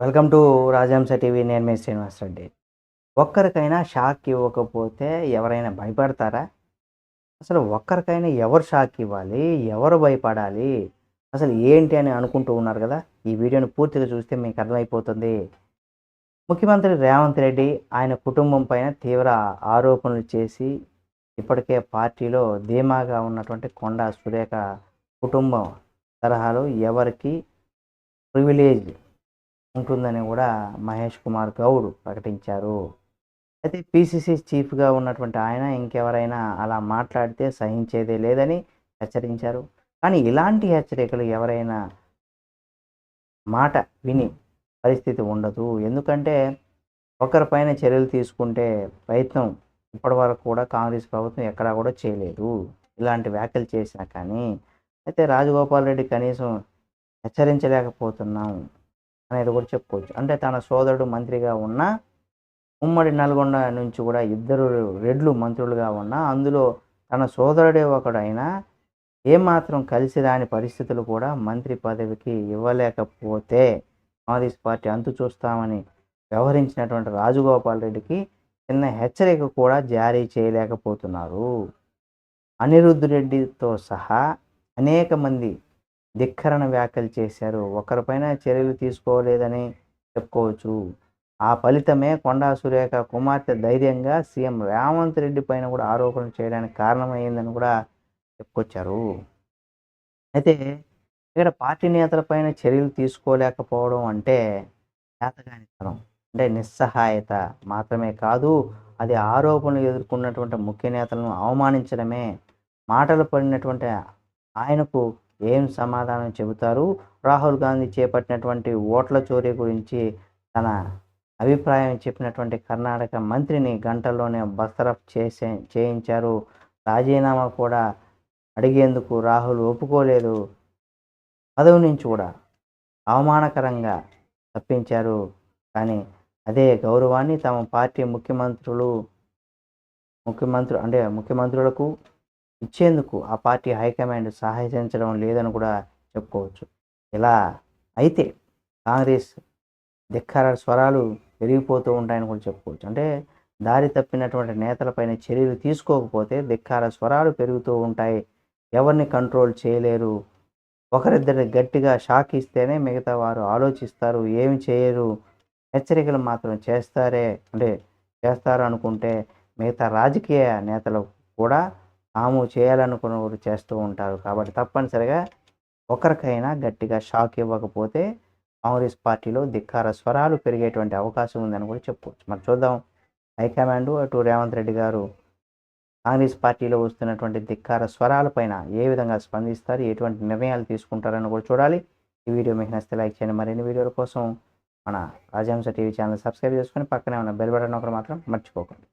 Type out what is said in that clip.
Welcome to రాజహంస TV. నేను మీ శ్రీనివాస్ రెడ్డి. ఒక్కరికైనా shock ఇవ్వకపోతే ఎవరైనా భయపడతారా? అసలు ఒక్కరికైనా ఎవరు షాక్ ఇవ్వాలి? ఎవరు భయపడాలి? అసలు ఏంటి అని అనుకుంటూ ఉన్నారు కదా? ఈ వీడియోని పూర్తిగా చూస్తే మీకు అర్థమైపోతుంది. ముఖ్యమంత్రి రేవంత్ రెడ్డి ఆయన కుటుంబం పైన తీవ్ర ఆరోపణలు చేసి ఇప్పటికే పార్టీలో ధీమాగా ఉన్నటువంటి కొండా సురేఖ కుటుంబం తరహాలో ఎవరికి ప్రివిలేజ్ ఉంటుందని కూడా మహేష్ కుమార్ గౌడ్ ప్రకటించారు. అయితే పిసిసి చీఫ్గా ఉన్నటువంటి ఆయన ఇంకెవరైనా అలా మాట్లాడితే సహించేదే లేదని హెచ్చరించారు. కానీ ఇలాంటి హెచ్చరికలు ఎవరైనా మాట విని పరిస్థితి ఉండదు. ఎందుకంటే ఒకరిపైన చర్యలు తీసుకుంటే ప్రయత్నం ఇప్పటివరకు కూడా కాంగ్రెస్ ప్రభుత్వం ఎక్కడా కూడా చేయలేదు. ఇలాంటి వ్యాఖ్యలు చేసినా కానీ. అయితే రాజగోపాల్ రెడ్డి కనీసం హెచ్చరించలేకపోతున్నాం. అనేది కూడా చెప్పుకోవచ్చు. అంటే తన సోదరుడు మంత్రిగా ఉన్న ఉమ్మడి నల్గొండ నుంచి కూడా ఇద్దరు రెడ్లు మంత్రులుగా ఉన్న అందులో తన సోదరుడే ఒకడైనా ఏమాత్రం కలిసి రాని పరిస్థితులు కూడా మంత్రి పదవికి ఇవ్వలేకపోతే కాంగ్రెస్ పార్టీ అంతు చూస్తామని వ్యవహరించినటువంటి రాజగోపాల్ రెడ్డికి చిన్న హెచ్చరిక కూడా జారీ చేయలేకపోతున్నారు. అనిరుద్ధ్ రెడ్డితో సహా అనేక మంది ధిక్కరణ వ్యాఖ్యలు చేశారు. ఒకరిపైన చర్యలు తీసుకోలేదని చెప్పుకోవచ్చు. ఆ ఫలితమే కొండా సురేఖ కుమార్తె ధైర్యంగా సీఎం రేవంత్ రెడ్డి పైన కూడా ఆరోపణలు చేయడానికి కారణమైందని కూడా చెప్పుకొచ్చారు. అయితే ఇక్కడ పార్టీ నేతలపైన చర్యలు తీసుకోలేకపోవడం అంటే చేతగానితనం అంటే నిస్సహాయత మాత్రమే కాదు అది ఆరోపణలు ఎదుర్కొన్నటువంటి ముఖ్య నేతలను అవమానించడమే మాటలు పడినటువంటి ఆయనకు ఏం సమాధానం చెబుతారు? రాహుల్ గాంధీ చేపట్టినటువంటి ఓట్ల చోరీ గురించి తన అభిప్రాయం చెప్పినటువంటి కర్ణాటక మంత్రిని గంటల్లోనే బస్తరఫ్ చేసే చేయించారు. రాజీనామా కూడా అడిగేందుకు రాహుల్ ఒప్పుకోలేదు. పదవి నుంచి కూడా అవమానకరంగా తప్పించారు. కానీ అదే గౌరవాన్ని తమ పార్టీ ముఖ్యమంత్రులు ముఖ్యమంత్రులు అంటే ముఖ్యమంత్రులకు ఇచ్చేందుకు ఆ పార్టీ హైకమాండ్ సహకరించడం లేదని కూడా చెప్పుకోవచ్చు. ఇలా అయితే కాంగ్రెస్ ధిక్కార స్వరాలు పెరిగిపోతూ ఉంటాయని కూడా చెప్పుకోవచ్చు. అంటే దారి తప్పినటువంటి నేతలపైన చర్యలు తీసుకోకపోతే ధిక్కార స్వరాలు పెరుగుతూ ఉంటాయి. ఎవరిని కంట్రోల్ చేయలేరు. ఒకరిద్దరి గట్టిగా షాక్ ఇస్తేనే మిగతా వారు ఆలోచిస్తారు. ఏమి చేయరు. హెచ్చరికలు మాత్రం చేస్తారే అంటే చేస్తారు అనుకుంటే మిగతా రాజకీయ నేతలు కూడా తాము చేయాలనుకున్నవారు చేస్తూ ఉంటారు. కాబట్టి తప్పనిసరిగా ఒకరికైనా గట్టిగా షాక్ ఇవ్వకపోతే కాంగ్రెస్ పార్టీలో ధిక్కార స్వరాలు పెరిగేటువంటి అవకాశం ఉందని కూడా చెప్పుకోవచ్చు. మరి చూద్దాం. హైకమాండ్ అటు రేవంత్ రెడ్డి గారు కాంగ్రెస్ పార్టీలో వస్తున్నటువంటి ధిక్కార స్వరాలపైన ఏ విధంగా స్పందిస్తారు? ఎటువంటి నిర్ణయాలు తీసుకుంటారని కూడా చూడాలి. ఈ వీడియో మీకు నచ్చితే లైక్ చేయండి. మరిన్ని వీడియోల కోసం మన రాజహంస టీవీ ఛానల్ సబ్స్క్రైబ్ చేసుకొని పక్కనే ఉన్న బెల్ బటన్ ఒకటి మాత్రం మర్చిపోకండి.